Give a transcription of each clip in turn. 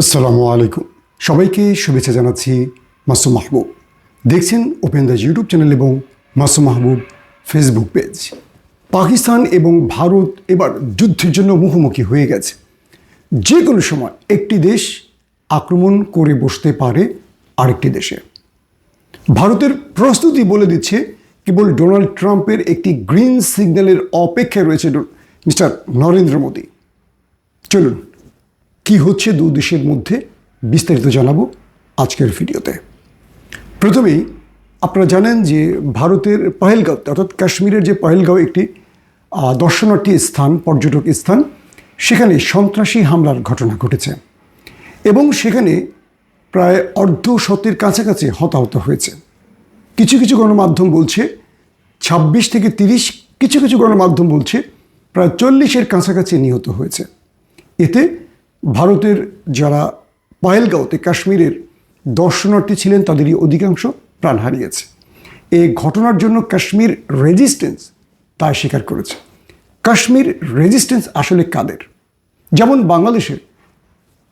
আসসালামু আলাইকুম। সবাইকে শুভেচ্ছা জানাচ্ছি মাসুম মাহবুব। দেখছেন ওপেন দ্য ইউটিউব চ্যানেল এবং মাসুম মাহবুব ফেসবুক পেজ। পাকিস্তান এবং ভারত এবার যুদ্ধের জন্য মুখোমুখি হয়ে গেছে। যে কোনো সময় একটি দেশ আক্রমণ করে বসতে পারে আরেকটি দেশে। ভারতের প্রস্তুতি বলে দিচ্ছে কেবল ডোনাল্ড ট্রাম্পের একটি গ্রিন সিগন্যালের অপেক্ষায় রয়েছে মিস্টার নরেন্দ্র মোদী। চলুন কি হচ্ছে দু দেশের মধ্যে, বিস্তারিত জানাব আজকের ভিডিওতে। প্রথমেই আপনারা জানেন যে ভারতের পহেলগাঁও, অর্থাৎ কাশ্মীরের যে পহেলগাঁও একটি দর্শনার্থী স্থান, পর্যটক স্থান, সেখানে সন্ত্রাসী হামলার ঘটনা ঘটেছে এবং সেখানে প্রায় অর্ধ শতের কাছাকাছি হতাহত হয়েছে। কিছু কিছু গণমাধ্যম বলছে, ছাব্বিশ থেকে তিরিশ কিছু কিছু গণমাধ্যম বলছে, প্রায় চল্লিশের কাছাকাছি নিহত হয়েছে। এতে ভারতের যারা পায়েলগাঁওতে কাশ্মীরের দর্শনার্থী ছিলেন, তাদেরই অধিকাংশ প্রাণ হারিয়েছে। এই ঘটনার জন্য কাশ্মীর রেজিস্ট্যান্স তা স্বীকার করেছে। কাশ্মীর রেজিস্ট্যান্স আসলে কাদের? যেমন বাংলাদেশে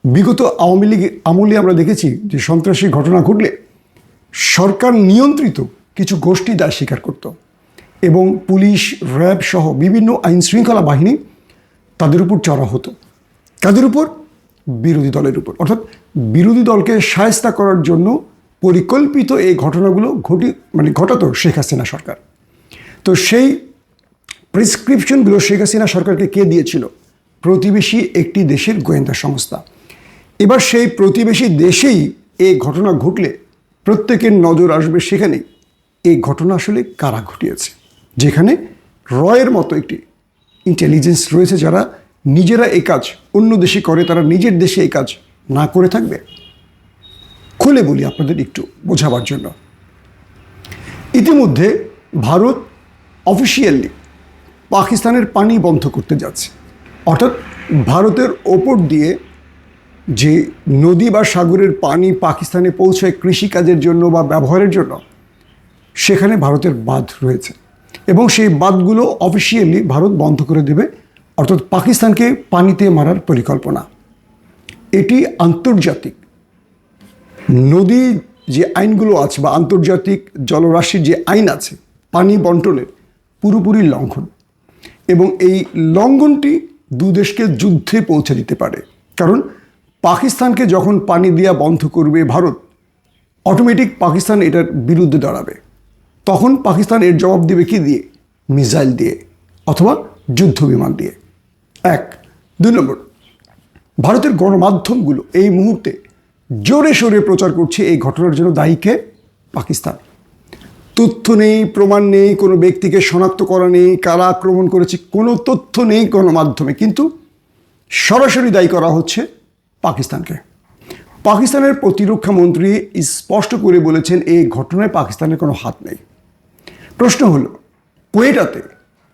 বিগত আওয়ামী লীগ আমলে আমরা দেখেছি যে সন্ত্রাসী ঘটনা ঘটলে সরকার নিয়ন্ত্রিত কিছু গোষ্ঠী দায় স্বীকার করত এবং পুলিশ, র্যাব সহ বিভিন্ন আইন শৃঙ্খলা বাহিনী তাদের উপর চড়া হতো। কাদের উপর? বিরোধী দলের উপর। অর্থাৎ বিরোধী দলকে সায়স্তা করার জন্য পরিকল্পিত এই ঘটনাগুলো ঘটি মানে ঘটাতো শেখ হাসিনা সরকার। তো সেই প্রেসক্রিপশনগুলো শেখ হাসিনা সরকারকে কে দিয়েছিল? প্রতিবেশী একটি দেশের গোয়েন্দা সংস্থা। এবার সেই প্রতিবেশী দেশেই এই ঘটনা ঘটলে প্রত্যেকের নজর আসবে সেখানেই। এই ঘটনা আসলে কারা ঘটিয়েছে? যেখানে রয়ের মতো একটি ইন্টেলিজেন্স রয়েছে যারা নিজেরা এই কাজ অন্য দেশে করে, তারা নিজের দেশে এই কাজ না করে থাকবে? খুলে বলি আপনাদের একটু বোঝাবার জন্য। ইতিমধ্যে ভারত অফিসিয়ালি পাকিস্তানের পানি বন্ধ করতে যাচ্ছে। অর্থাৎ ভারতের ওপর দিয়ে যে নদী বা সাগরের পানি পাকিস্তানে পৌঁছায় কৃষিকাজের জন্য বা ব্যবহারের জন্য, সেখানে ভারতের বাঁধ রয়েছে। এবং সেই বাঁধগুলো অফিসিয়ালি ভারত বন্ধ করে দেবে অর্থাৎ পাকিস্তানকে পানিতে মারার পরিকল্পনা। এটি আন্তর্জাতিক। নদী যে আইনগুলো আছে বা আন্তর্জাতিক জলরাশির যে আইন আছে, পানি বন্টনের পুরোপুরি লঙ্ঘন। এবং এই লঙ্ঘনটি দু দেশকে যুদ্ধে পৌঁছে দিতে পারে। কারণ পাকিস্তানকে যখন পানি দেওয়া বন্ধ করবে ভারত অটোমেটিক পাকিস্তান এটার বিরুদ্ধে দাঁড়াবে। তখন পাকিস্তান এর জবাব দেবে কি দিয়ে? মিসাইল দিয়ে, অথবা যুদ্ধ বিমান দিয়ে। এক, দুই নম্বর, ভারতের গণমাধ্যমগুলো এই মুহূর্তে জোরে সোরে প্রচার করছে এই ঘটনার জন্য দায়ীকে পাকিস্তান। তথ্য নেই, প্রমাণ নেই, কোনো ব্যক্তিকে শনাক্ত করা নেই, কারা আক্রমণ করেছে, কোনো তথ্য নেই গণমাধ্যমে, কিন্তু সরাসরি দায়ী করা হচ্ছে পাকিস্তানকে। পাকিস্তানের প্রতিরক্ষা মন্ত্রী স্পষ্ট করে বলেছেন, এই ঘটনায় পাকিস্তানের কোনো হাত নেই। প্রশ্ন হলো, কোয়েটাতে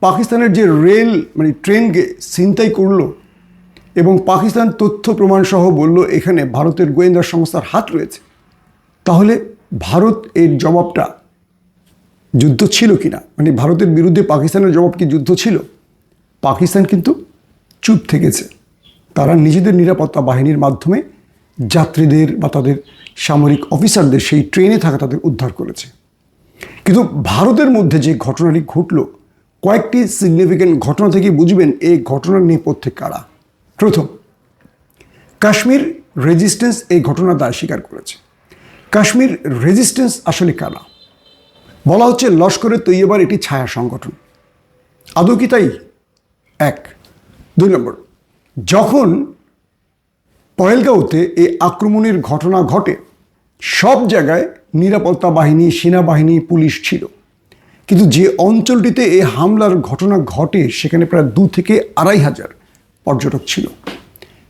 পাকিস্তানের যে রেল মানে ট্রেনকে ছিনতাই করল এবং পাকিস্তান তথ্য প্রমাণ সহ বলল, এখানে ভারতের গোয়েন্দা সংস্থার হাত রয়েছে। তাহলে ভারত এর জবাবটা যুদ্ধ ছিল কি না মানে ভারতের বিরুদ্ধে পাকিস্তানের জবাব কি যুদ্ধ ছিল? পাকিস্তান কিন্তু চুপ থেকেছে। তারা নিজেদের নিরাপত্তা বাহিনীর মাধ্যমে যাত্রীদের বা তাদের সামরিক অফিসারদের সেই ট্রেনে থাকা তাদের উদ্ধার করেছে। কিন্তু ভারতের মধ্যে যে ঘটনাটি ঘটল কয়েকটি সিগনিফিক্যান্ট ঘটনা থেকে বুঝবেন এই ঘটনার নেপথ্যে কারা। প্রথম, কাশ্মীর রেজিস্ট্যান্স এই ঘটনার দায় স্বীকার করেছে। কাশ্মীর রেজিস্ট্যান্স আসলে কারা? বলা হচ্ছে লস্করের তৈয়বার একটি ছায়া সংগঠন। আদৌ কি তাই? এক। দুই নম্বর, যখন পয়েলগাঁওতে এই আক্রমণের ঘটনা ঘটে, সব জায়গায় নিরাপত্তা বাহিনী, সেনাবাহিনী, পুলিশ ছিল। কিন্তু যে অঞ্চলটিতে এই হামলার ঘটনা ঘটে, সেখানে প্রায় দু থেকে আড়াই হাজার পর্যটক ছিল।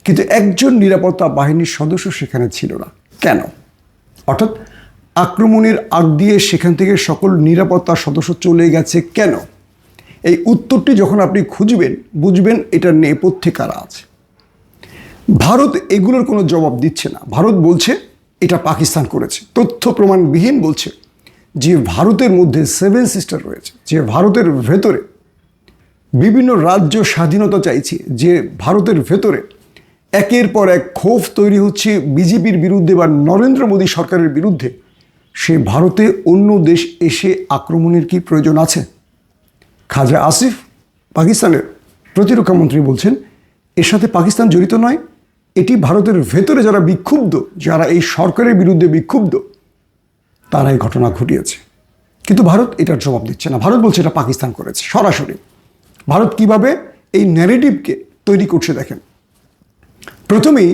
কিন্তু একজন নিরাপত্তা বাহিনীর সদস্য সেখানে ছিল না। কেন? অর্থাৎ আক্রমণের আগ দিয়ে সেখান থেকে সকল নিরাপত্তা সদস্য চলে গেছে কেন? এই উত্তরটি যখন আপনি খুঁজবেন, বুঝবেন এটার নেপথ্যে কারা আছে ভারত এগুলোর কোনো জবাব দিচ্ছে না। ভারত বলছে, এটা পাকিস্তান করেছে। তথ্য প্রমাণবিহীন বলছে যে ভারতের মধ্যে সেভেন সিস্টার রয়েছে, যে ভারতের ভেতরে বিভিন্ন রাজ্য স্বাধীনতা চাইছে, যে ভারতের ভেতরে একের পর এক ক্ষোভ তৈরি হচ্ছে বিজেপির বিরুদ্ধে বা নরেন্দ্র মোদী সরকারের বিরুদ্ধে, সে ভারতে অন্য দেশ এসে আক্রমণের কি প্রয়োজন আছে? খাজা আসিফ, পাকিস্তানের প্রতিরক্ষা মন্ত্রী বলছেন, এর সাথে পাকিস্তান জড়িত নয়, এটি ভারতের ভেতরে যারা বিক্ষুব্ধ, যারা এই সরকারের বিরুদ্ধে বিক্ষুব্ধ তারা এই ঘটনা ঘটিয়েছে। কিন্তু ভারত এটার জবাব দিচ্ছে না। ভারত বলছে এটা পাকিস্তান করেছে, সরাসরি। ভারত কীভাবে এই ন্যারেটিভকে তৈরি করছে দেখেন। প্রথমেই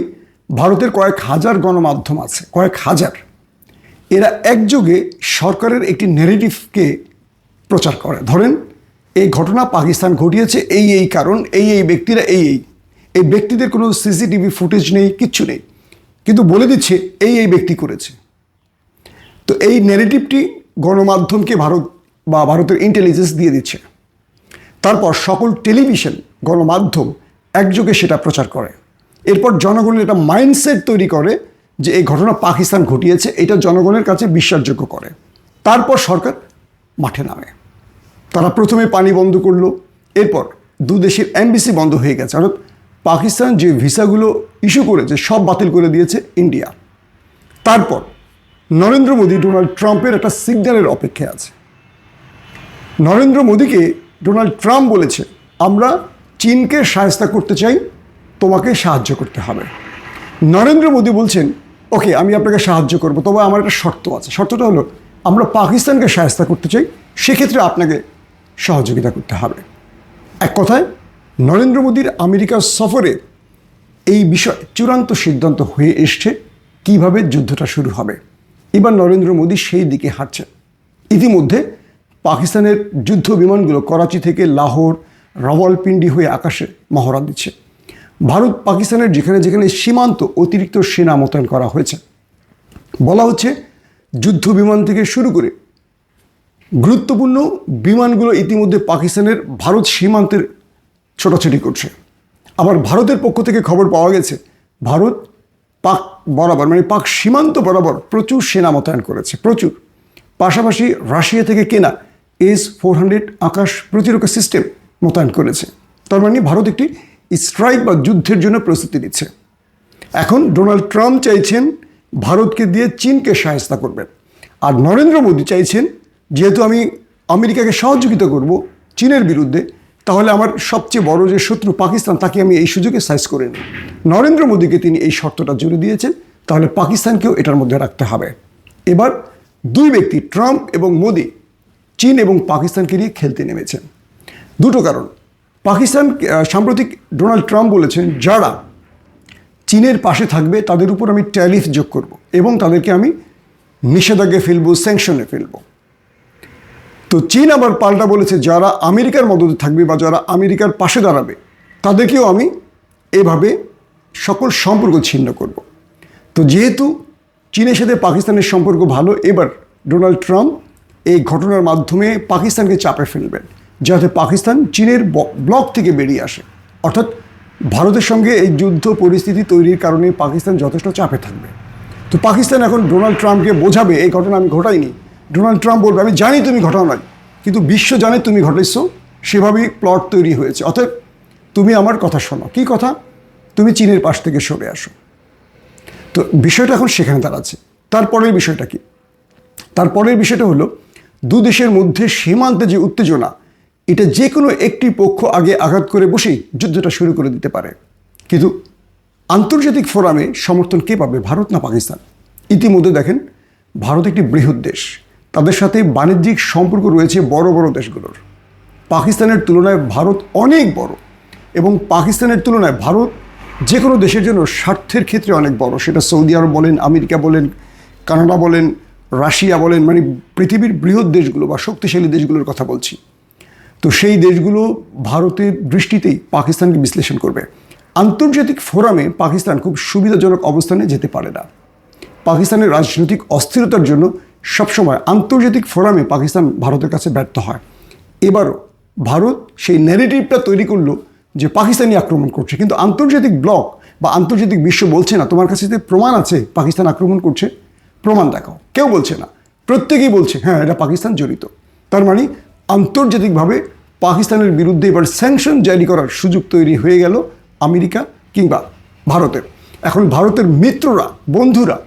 ভারতের কয়েক হাজার গণমাধ্যম আছে, কয়েক হাজার। এরা একযোগে সরকারের একটি ন্যারেটিভকে প্রচার করে। ধরেন, এই ঘটনা পাকিস্তান ঘটিয়েছে, এই এই কারণ, এই এই ব্যক্তিরা এই এই। এই ব্যক্তিদের কোনো সিসিটিভি ফুটেজ নেই, কিচ্ছু নেই। কিন্তু বলে দিচ্ছে, এই এই ব্যক্তি করেছে। তো এই নেগেটিভটি গণমাধ্যমকে ভারত বা ভারতের ইন্টেলিজেন্স দিয়ে দিচ্ছে। তারপর সকল টেলিভিশন গণমাধ্যম একযোগে সেটা প্রচার করে। এরপর জনগণের একটা মাইন্ডসেট তৈরি করে যে এই ঘটনা পাকিস্তান ঘটিয়েছে, এটা জনগণের কাছে বিশ্বাসযোগ্য করে। তারপর সরকার মাঠে নামে। তারা প্রথমে পানি বন্ধ করল, এরপর দু দেশের এমবিসি বন্ধ হয়ে গেছে। অর্থাৎ পাকিস্তান যে ভিসাগুলো ইস্যু করেছে, সব বাতিল করে দিয়েছে ইন্ডিয়া তারপর নরেন্দ্র মোদী ডোনাল্ড ট্রাম্পের একটা সিগন্যালের অপেক্ষায় আছে। নরেন্দ্র মোদীকে ডোনাল্ড ট্রাম্প বলেছে, আমরা চীনকে সাহায্য করতে চাই, তোমাকে সাহায্য করতে হবে। নরেন্দ্র মোদী বলছেন, ওকে, আমি আপনাকে সাহায্য করব, তবে আমার একটা শর্ত আছে। শর্তটা হলো, আমরা পাকিস্তানকে সাহায্য করতে চাই, সেক্ষেত্রে আপনাকে সহযোগিতা করতে হবে। এক কথায়, নরেন্দ্র মোদীর আমেরিকা সফরে এই বিষয় চূড়ান্ত সিদ্ধান্ত হয়ে এসছে, কীভাবে যুদ্ধটা শুরু হবে। এবার নরেন্দ্র মোদী সেই দিকে হাঁটছেন। ইতিমধ্যে পাকিস্তানের যুদ্ধ বিমানগুলো করাচি থেকে লাহোর, রাওয়ালপিন্ডি হয়ে আকাশে মহড়া দিচ্ছে। ভারত পাকিস্তানের যেখানে যেখানে সীমান্ত অতিরিক্ত সেনা মোতায়েন করা হয়েছে। বলা হচ্ছে যুদ্ধ বিমান থেকে শুরু করে গুরুত্বপূর্ণ বিমানগুলো ইতিমধ্যে পাকিস্তানের ভারত সীমান্তের ছোটাছুটি করছে। আবার ভারতের পক্ষ থেকে খবর পাওয়া গেছে, ভারত পাক বরাবর মানে পাক সীমান্ত বরাবর প্রচুর সেনা মোতায়েন করেছে, প্রচুর। পাশাপাশি রাশিয়া থেকে কেনা এস ফোর হান্ড্রেড আকাশ প্রতিরক্ষা সিস্টেম মোতায়েন করেছে। তার মানে ভারত একটি স্ট্রাইক বা যুদ্ধের জন্য প্রস্তুতি নিচ্ছে। এখন ডোনাল্ড ট্রাম্প চাইছেন ভারতকে দিয়ে চীনকে সহায়তা করবেন। আর নরেন্দ্র মোদী চাইছেন, যেহেতু আমি আমেরিকাকে সহযোগিতা করব চীনের বিরুদ্ধে তাহলে আমার সবচেয়ে বড় যে শত্রু পাকিস্তান, তাকে আমি এই সুযোগে সাইজ করে নিই। নরেন্দ্র মোদীকে তিনি এই শর্তটা জুড়ে দিয়েছেন, তাহলে পাকিস্তানকেও এটার মধ্যে রাখতে হবে। এবার দুই ব্যক্তি, ট্রাম্প এবং মোদী, চীন এবং পাকিস্তানকে নিয়ে খেলতে নেমেছেন। দুটো কারণ। পাকিস্তান সাম্প্রতিক ডোনাল্ড ট্রাম্প বলেছেন, যারা চীনের পাশে থাকবে, তাদের উপর আমি ট্যারিফ যোগ করব এবং তাদেরকে আমি নিষেধাজ্ঞায় ফেলব, স্যাংশনে ফেলব। তো চীন আবার পাল্টা বলেছে যারা আমেরিকার মদতে থাকবে বা যারা আমেরিকার পাশে দাঁড়াবে, তাদেরকেও আমি এভাবে সকল সম্পর্ক ছিন্ন করব। তো যেহেতু চীনের সাথে পাকিস্তানের সম্পর্ক ভালো, এবার ডোনাল্ড ট্রাম্প এই ঘটনার মাধ্যমে পাকিস্তানকে চাপে ফেলবেন, যাতে পাকিস্তান চীনের ব্লক থেকে বেরিয়ে আসে। অর্থাৎ ভারতের সঙ্গে এই যুদ্ধ পরিস্থিতি তৈরির কারণে পাকিস্তান যথেষ্ট চাপে থাকবে। তো পাকিস্তান এখন ডোনাল্ড ট্রাম্পকে বোঝাবে, এই ঘটনা আমি ঘটাইনি। ডোনাল্ড ট্রাম্প বলবে, আমি জানি তুমি ঘটাও নাই কিন্তু বিশ্ব জানে তুমি ঘটাইছো সেভাবেই প্লট তৈরি হয়েছে। অতএব তুমি আমার কথা শোনো। কি কথা? তুমি চীনের পাশ থেকে সরে আসো। তো বিষয়টা এখন সেখানে দাঁড়াচ্ছে। তারপরের বিষয়টা কি? তারপরের বিষয়টা হলো, দু দেশের মধ্যে সীমান্তে যে উত্তেজনা, এটা যে কোনো একটি পক্ষ আগে আঘাত করে বসেই যুদ্ধটা শুরু করে দিতে পারে। কিন্তু আন্তর্জাতিক ফোরামে সমর্থন কে পাবে? ভারত না পাকিস্তান? ইতিমধ্যে দেখেন, ভারত একটি বৃহৎ দেশ। তাদের সাথে বাণিজ্যিক সম্পর্ক রয়েছে বড় বড় দেশগুলোর। পাকিস্তানের তুলনায় ভারত অনেক বড় এবং পাকিস্তানের তুলনায় ভারত যে কোনো দেশের জন্য স্বার্থের ক্ষেত্রে অনেক বড়। সেটা সৌদি আরব বলেন, আমেরিকা বলেন, কানাডা বলেন, রাশিয়া বলেন মানে পৃথিবীর বৃহৎ দেশগুলো বা শক্তিশালী দেশগুলোর কথা বলছি। তো সেই দেশগুলো ভারতের দৃষ্টিতেই পাকিস্তানকে বিশ্লেষণ করবে। আন্তর্জাতিক ফোরামে পাকিস্তান খুব সুবিধাজনক অবস্থানে যেতে পারে না। পাকিস্তানের রাজনৈতিক অস্থিরতার জন্য সবসময় আন্তর্জাতিক ফোরামে পাকিস্তান ভারতের কাছে ব্যর্থ হয়। এবারও ভারত সেই ন্যারেটিভটা তৈরি করল যে পাকিস্তানি আক্রমণ করছে। কিন্তু আন্তর্জাতিক ব্লক বা আন্তর্জাতিক বিশ্ব বলছে না। তোমার কাছে যে প্রমাণ আছে পাকিস্তান আক্রমণ করছে, প্রমাণ দেখাও। কেউ বলছে না। প্রত্যেকেই বলছে হ্যাঁ এটা পাকিস্তান জড়িত। তার মানে আন্তর্জাতিকভাবে পাকিস্তানের বিরুদ্ধে এবার স্যাংশন জারি করার সুযোগ তৈরি হয়ে গেল আমেরিকা কিংবা ভারতের। এখন ভারতের মিত্ররা, বন্ধুরা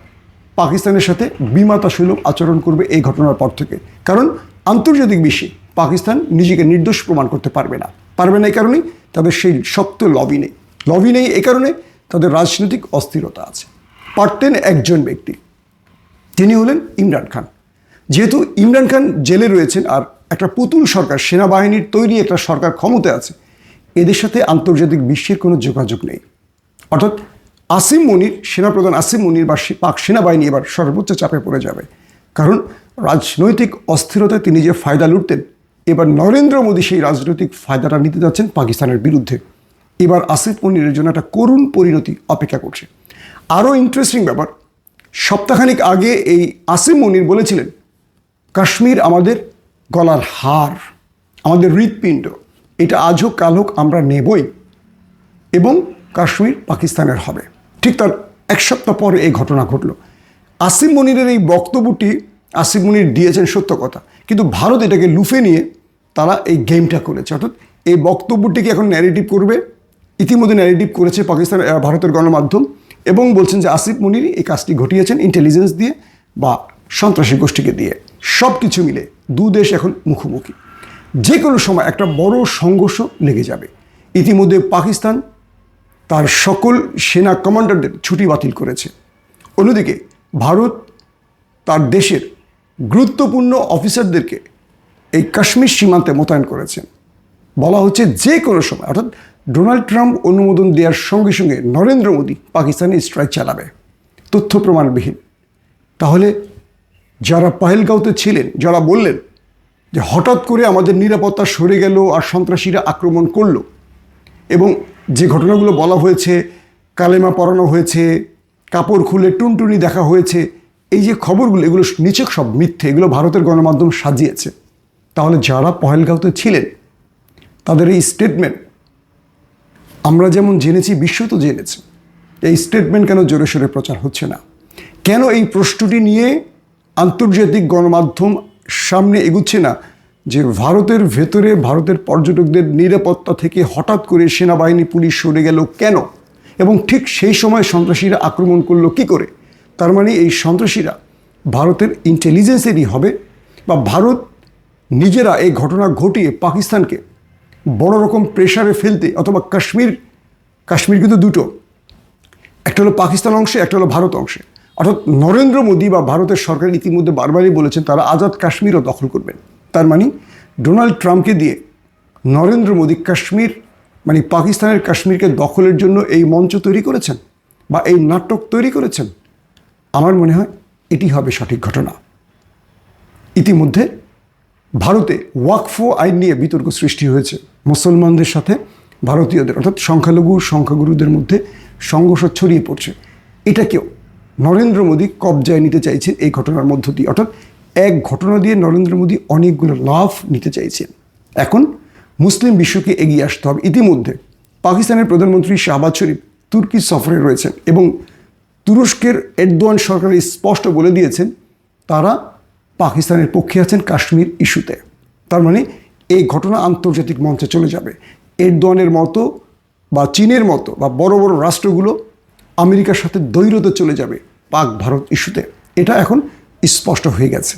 পাকিস্তানের সাথে বিমাতাসুলভ আচরণ করবে এই ঘটনার পর থেকে। কারণ আন্তর্জাতিক বিশ্বে পাকিস্তান নিজেকে নির্দোষ প্রমাণ করতে পারবে না। পারবে না এই কারণেই তাদের সেই শক্ত লবি নেই। লবি নেই এই কারণে তাদের রাজনৈতিক অস্থিরতা আছে। পারতেন একজন ব্যক্তি। তিনি হলেন ইমরান খান। যেহেতু ইমরান খান জেলে রয়েছেন আর একটা পুতুল সরকার, সেনাবাহিনীর তৈরি একটা সরকার ক্ষমতা আছে, এদের সাথে আন্তর্জাতিক বিশ্বের কোনো যোগাযোগ নেই। অর্থাৎ আসিম মনির সেনাপ্রধান আসিম মনির বা পাক সেনাবাহিনী এবার সর্বোচ্চ চাপে পড়ে যাবে। কারণ রাজনৈতিক অস্থিরতায় তিনি যে ফায়দা লুটতেন, এবার নরেন্দ্র মোদী সেই রাজনৈতিক ফায়দাটা নিতে যাচ্ছেন পাকিস্তানের বিরুদ্ধে। এবার আসিফ মনিরের জন্য একটা করুণ পরিণতি অপেক্ষা করছে। আরও ইন্টারেস্টিং ব্যাপার, সপ্তাহখানিক আগে এই আসিম মনির বলেছিলেন, কাশ্মীর আমাদের গলার হার, আমাদের হৃৎপিণ্ড, এটা আজ হোক কাল হোক আমরা নেবই এবং কাশ্মীর পাকিস্তানের হবে। ঠিক তার এক সপ্তাহ পরে এই ঘটনা ঘটল। আসিম মনিরের এই বক্তব্যটি আসিম মনির দিয়েছেন সত্য কথা। কিন্তু ভারত এটাকে লুফে নিয়ে তারা এই গেমটা করেছে। অর্থাৎ এই বক্তব্যটিকে এখন ন্যারেটিভ করবে। ইতিমধ্যে ন্যারেটিভ করেছে পাকিস্তান ভারতের গণমাধ্যম এবং বলছেন যে আসিফ মনিরই এই কাজটি ঘটিয়েছেন ইন্টেলিজেন্স দিয়ে বা সন্ত্রাসী গোষ্ঠীকে দিয়ে। সব কিছু মিলে দু দেশ এখন মুখোমুখি। যে কোনো সময় একটা বড় সংঘর্ষ লেগে যাবে। ইতিমধ্যে পাকিস্তান তার সকল সেনা কমান্ডারদের ছুটি বাতিল করেছে। অন্যদিকে ভারত তার দেশের গুরুত্বপূর্ণ অফিসারদেরকে এই কাশ্মীর সীমান্তে মোতায়েন করেছেন বলা হচ্ছে যে কোনো সময়, অর্থাৎ ডোনাল্ড ট্রাম্প অনুমোদন দেওয়ার সঙ্গে সঙ্গে নরেন্দ্র মোদী পাকিস্তানে স্ট্রাইক চালাবে। তথ্য প্রমাণবিহীন। তাহলে যারা পাহেলগাঁওতে ছিলেন, যারা বললেন যে হঠাৎ করে আমাদের নিরাপত্তা সরে গেল আর সন্ত্রাসীরা আক্রমণ করল এবং যে ঘটনাগুলো বলা হয়েছে, কালেমা পড়ানো হয়েছে, কাপড় খুলে টুনটুনি দেখা হয়েছে, এই যে খবরগুলো, এগুলো নিচক সব মিথ্যে, এগুলো ভারতের গণমাধ্যম সাজিয়েছে। তাহলে যারা পহেলগাঁওতে ছিলেন, তাদের এই স্টেটমেন্ট আমরা যেমন জেনেছি, বিশ্ব তো জেনেছে, এই স্টেটমেন্ট কেন জোরে সোরে প্রচার হচ্ছে না? কেন এই প্রশ্নটি নিয়ে আন্তর্জাতিক গণমাধ্যম সামনে এগুচ্ছে না? যে ভারতের ভেতরে, ভারতের পর্যটকদের নিরাপত্তা থেকে হঠাৎ করে সেনাবাহিনী, পুলিশ সরে গেল কেন? এবং ঠিক সেই সময় সন্ত্রাসীরা আক্রমণ করল কি করে? তার মানে এই সন্ত্রাসীরা ভারতের ইন্টেলিজেন্সেরই হবে বা ভারত নিজেরা এই ঘটনা ঘটিয়ে পাকিস্তানকে বড় রকম প্রেশারে ফেলতে অথবা কাশ্মীর কাশ্মীর কিন্তু দুটো। একটা হলো পাকিস্তান অংশে, একটা হলো ভারত অংশে। অর্থাৎ নরেন্দ্র মোদী বা ভারতের সরকার ইতিমধ্যে বারবারই বলেছেন তারা আজাদ কাশ্মীরও দখল করবেন। তার মানে ডোনাল্ড ট্রাম্পকে দিয়ে নরেন্দ্র মোদী কাশ্মীর মানে পাকিস্তানের কাশ্মীরকে দখলের জন্য এই মঞ্চ তৈরি করেছেন বা এই নাটক তৈরি করেছেন, আমার মনে হয় এটি হবে সঠিক ঘটনা। ইতিমধ্যে ভারতে ওয়াকফো আইন নিয়ে বিতর্ক সৃষ্টি হয়েছে। মুসলমানদের সাথে ভারতীয়দের, অর্থাৎ সংখ্যালঘু সংখ্যাগুরুদের মধ্যে সংঘর্ষ ছড়িয়ে পড়ছে। এটাকেও নরেন্দ্র মোদী কবজায় নিতে চাইছেন এই ঘটনার মধ্য দিয়ে। অর্থাৎ এক ঘটনা দিয়ে নরেন্দ্র মোদী অনেকগুলো লাভ নিতে চাইছেন। এখন মুসলিম বিশ্বকে এগিয়ে আসতে হবে। ইতিমধ্যে পাকিস্তানের প্রধানমন্ত্রী শাহবাজ শরীফ তুর্কি সফরে রয়েছেন এবং তুরস্কের এরদোয়ান সরকার স্পষ্ট বলে দিয়েছেন, তারা পাকিস্তানের পক্ষে আছেন কাশ্মীর ইস্যুতে। তার মানে এই ঘটনা আন্তর্জাতিক মঞ্চে চলে যাবে। এরদোয়ানের মতো বা চীনের মতো বা বড় বড় রাষ্ট্রগুলো আমেরিকার সাথে দৈরতে চলে যাবে পাক ভারত ইস্যুতে। এটা এখন স্পষ্ট হয়ে গেছে।